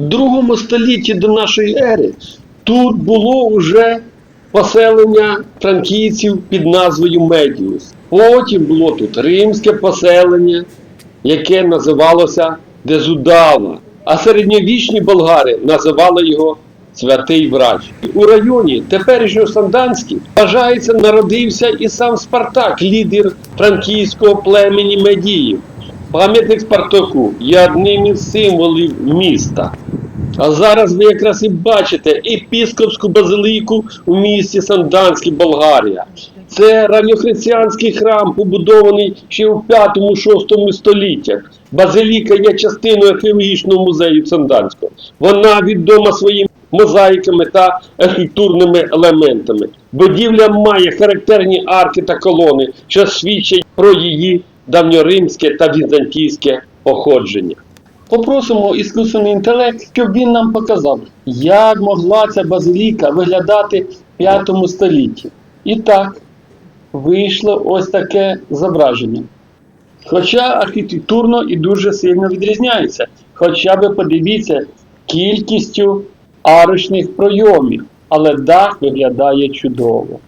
Другому столітті до нашої ери тут було вже поселення франкійців під назвою Медіус. Потім було тут римське поселення, яке називалося Дезудава. А середньовічні болгари називали його Святий Врач. У районі теперішнього Санданський, вважається, народився і сам Спартак, лідер франкійського племені Медіїв. Пам'ятник Спартаку є одним із символів міста. А зараз ви якраз і бачите епіскопську базилику у місті Санданській, Болгарія. Це ранньохристиянський храм, побудований ще у 5-6 століттях. Базиліка є частиною археологічного музею Санданського. Вона відома своїми мозаїками та архітектурними елементами. Будівля має характерні арки та колони, що свідчать про її давньоримське та візантійське походження. Попросимо іскусний інтелект, щоб він нам показав, як могла ця базиліка виглядати в 5 столітті. І так, вийшло ось таке зображення. Хоча архітектурно і дуже сильно відрізняється. Хоча ви подивіться кількістю арочних пройомів, але дах виглядає чудово.